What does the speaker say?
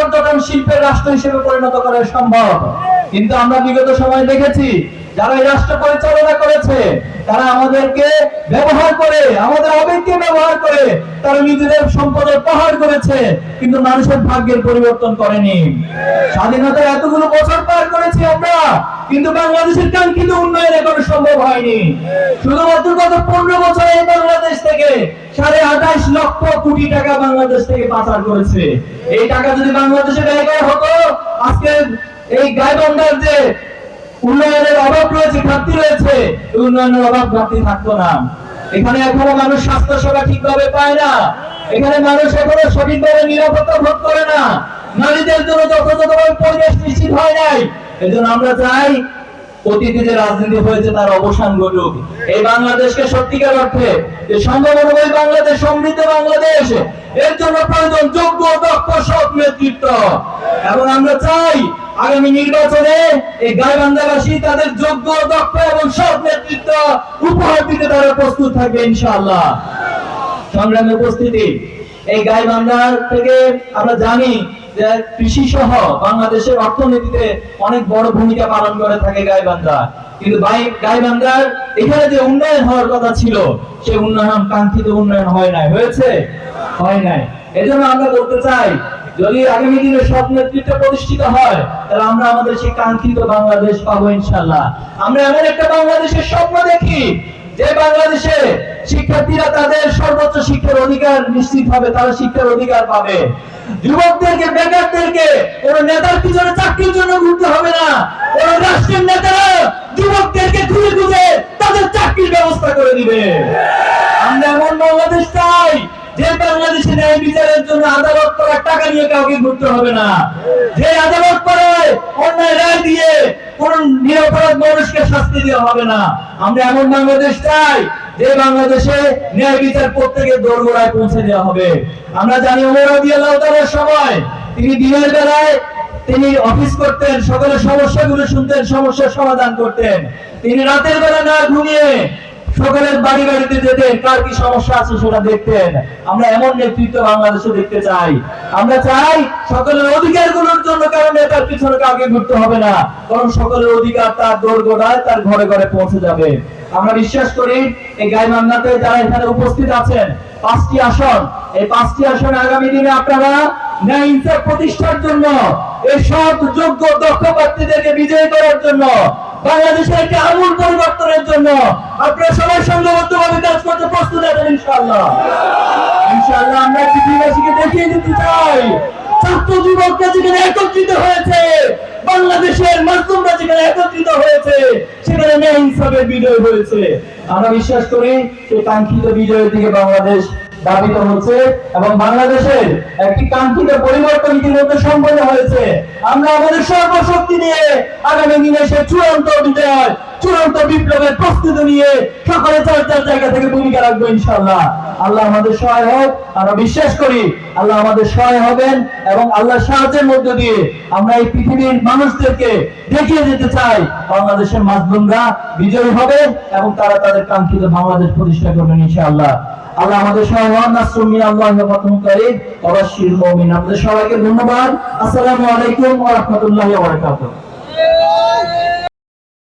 পর্যটন শিল্পের রাষ্ট্র হিসেবে পরিণত করা সম্ভব। কিন্তু আমরা বিগত সময় দেখেছি, যারা রাষ্ট্র পরিচালনা করেছে, তারা আমাদেরকে ব্যবহার করে, আমাদের আবেগকে ব্যবহার করে, তারা নিজেদের সম্পদের পাহাড় করেছে, কিন্তু মানুষের ভাগ্যের পরিবর্তন করেনি। স্বাধীনতার এতগুলো বছর পার করেছি আমরা, কিন্তু বাংলাদেশের কাঙ্ক্ষিত উন্নয়ন এখনও সম্ভব হয়নি। শুধুমাত্র গত পনেরো বছরে বাংলাদেশ সাড়ে আঠাশ লক্ষ কোটি টাকা বাংলাদেশ থেকে পাচার করেছে। এই টাকা যদি বাংলাদেশে ব্যয় হতো, আজকে এই যে উন্নয়নের অভাব রয়েছে, ঘাটতি রয়েছে উন্নয়নের অভাব ঘাটতি থাকতো না। এখানে এখনও মানুষ স্বাস্থ্য সেবা ঠিকভাবে পায় না। এখানে মানুষ এখনও সঠিকভাবে নিরাপত্তা ভোগ করে না। নারীদের জন্য যথাযথভাবে পরিবেশ নিশ্চিত হয় নাই। এজন্য আমরা চাই অতীতে যে রাজনীতি হয়েছে তার অবসান ঘটুক। এই বাংলাদেশকে সত্যিকার অর্থে যে সম্ভব বাংলাদেশ, সমৃদ্ধ বাংলাদেশ, এর জন্য প্রয়োজন যোগ্য, দক্ষ, সৎ নেতৃত্ব। এবং আমরা চাই আগামী নির্বাচনে এই গাইবান্ধাবাসী তাদের যোগ্য, দক্ষ এবং সৎ নেতৃত্ব উপহার দিতে তারা প্রস্তুত থাকবে, ইনশাআল্লাহ। সংগ্রামে উপস্থিতি। এই গাইবান্ধার থেকে আমরা জানি কৃষি সহ বাংলাদেশের অর্থনীতিতে অনেক বড় ভূমিকা পালন করে থাকে গাইবান্ধা। কিন্তু গাইবান্ধার এখানে যে উন্নয়ন হওয়ার কথা ছিল সেই উন্নয়ন কাঙ্ক্ষিত উন্নয়ন হয় নাই। হয়েছে? হয় নাই। এজন্য আমরা বলতে চাই, যদি আগামী দিনে সব নেতৃত্ব প্রতিষ্ঠিত হয়, তাহলে আমরা আমাদের সেই কাঙ্ক্ষিত বাংলাদেশ পাবো ইনশাল্লাহ। আমরা এমন একটা বাংলাদেশের স্বপ্ন দেখি, যে বাংলাদেশে শিক্ষার্থীরা তাদের সর্বোচ্চ শিক্ষার অধিকার নিশ্চিত হবে তারা শিক্ষার অধিকার পাবে। যুবকদেরকে, বেকারদেরকে, কোন নেতার পিছনে চাকরির জন্য ঘুরতে হবে না। কোন রাষ্ট্রের নেতারা যুবকদেরকে খুঁজে খুঁজে তাদের চাকরির ব্যবস্থা করে দিবে। আমরা এমন বাংলাদেশ চাই, যে বাংলাদেশে ন্যায় বিচারের জন্য আদালত করার টাকা নিয়ে কাউকে ঘুরতে হবে না। যে আদালত করে, অন্যায় রায় দিয়ে কোন নিরপরাধ মানুষকে শাস্তি দেওয়া হবে না। আমরা এমন বাংলাদেশ চাই যে বাংলাদেশে ন্যায় বিচার প্রত্যেকের দোরগোড়ায় পৌঁছে দেওয়া হবে। আমরা জানি ওমর সময় তিনি দিনের বেলায় তিনি অফিস করতেন, সকলের সমস্যাগুলো শুনতেন, সমস্যার সমাধান করতেন। তিনি রাতের বেলা না ঘুমিয়ে সকলের বাড়ি বাড়িতে যেতেন, কার কি সমস্যা আছে সেটা দেখতেন। আমরা এমন নেতৃত্ব বাংলাদেশে দেখতে চাই। আমরা চাই সকলের অধিকারগুলোর জন্য নেতার পিছনে কাউকে ঘুরতে হবে না কারণ সকলের অধিকার তার দৌড় গোড়ায় তার ঘরে ঘরে পৌঁছে যাবে। আমরা বিশ্বাস করি, এই গাইবান্ধাতে যারা এখানে উপস্থিত আছেন, পাঁচটি আসন, এই পাঁচটি আসনে আগামী দিনে আপনারা প্রতিষ্ঠার জন্য, এই সব যোগ্য, দক্ষ প্রার্থীদেরকে বিজয়ী করার জন্য, বাংলাদেশের একটি আমূল পরিবর্তনের জন্য আপনারা সবাই সংঘবদ্ধভাবে কাজ করতে প্রস্তুত আছেন ইনশাআল্লাহ। ইনশাআল্লাহ আমরা পৃথিবীবাসীকে দেখিয়ে দিতে চাই। ছাত্র যুবকরা যেখানে একত্রিত হয়েছে, বাংলাদেশের মাধ্যমরা যেখানে একত্রিত হয়েছে, সেখানে ন্যায় ইনসাফের বিজয় হয়েছে। আমরা বিশ্বাস করি সেই কাঙ্ক্ষিত বিজয়ের দিকে বাংলাদেশ দাবিত হচ্ছে এবং বাংলাদেশের একটি কাঙ্ক্ষিত পরিবর্তন ইতিমধ্যে সম্পন্ন হয়েছে। আমরা আমাদের সর্বশক্তি নিয়ে আগামী দিনে সে চূড়ান্ত বিজয় চূড়ান্ত বিপ্লবের প্রস্তুতি নিয়ে সকলে চার চার জায়গা থেকে ভূমিকা রাখব ইনশাল্লাহ আল্লাহ আমাদের সহায় হোক, আমরা বিশ্বাস করি আল্লাহ আমাদের সহায় হবেন এবং আল্লাহর সাহায্যের মধ্য দিয়ে আমরা এই পৃথিবীর মানুষদেরকে দেখিয়ে যেতে চাই, বাংলাদেশের মাজলুমরা বিজয়ী হবে এবং তারা তাদের কাঙ্ক্ষিত বাংলাদেশ প্রতিষ্ঠা করবেন ইনশাআল্লাহ। আল্লাহ আমাদের সহায় হন নাসরুম আল্লাহ কারীম ওয়া বাশশিরিল মুমিনিন আমাদের সবাইকে ধন্যবাদ। আসসালামু আলাইকুম ওয়া রাহমাতুল্লাহি ওয়া বারাকাতুহু।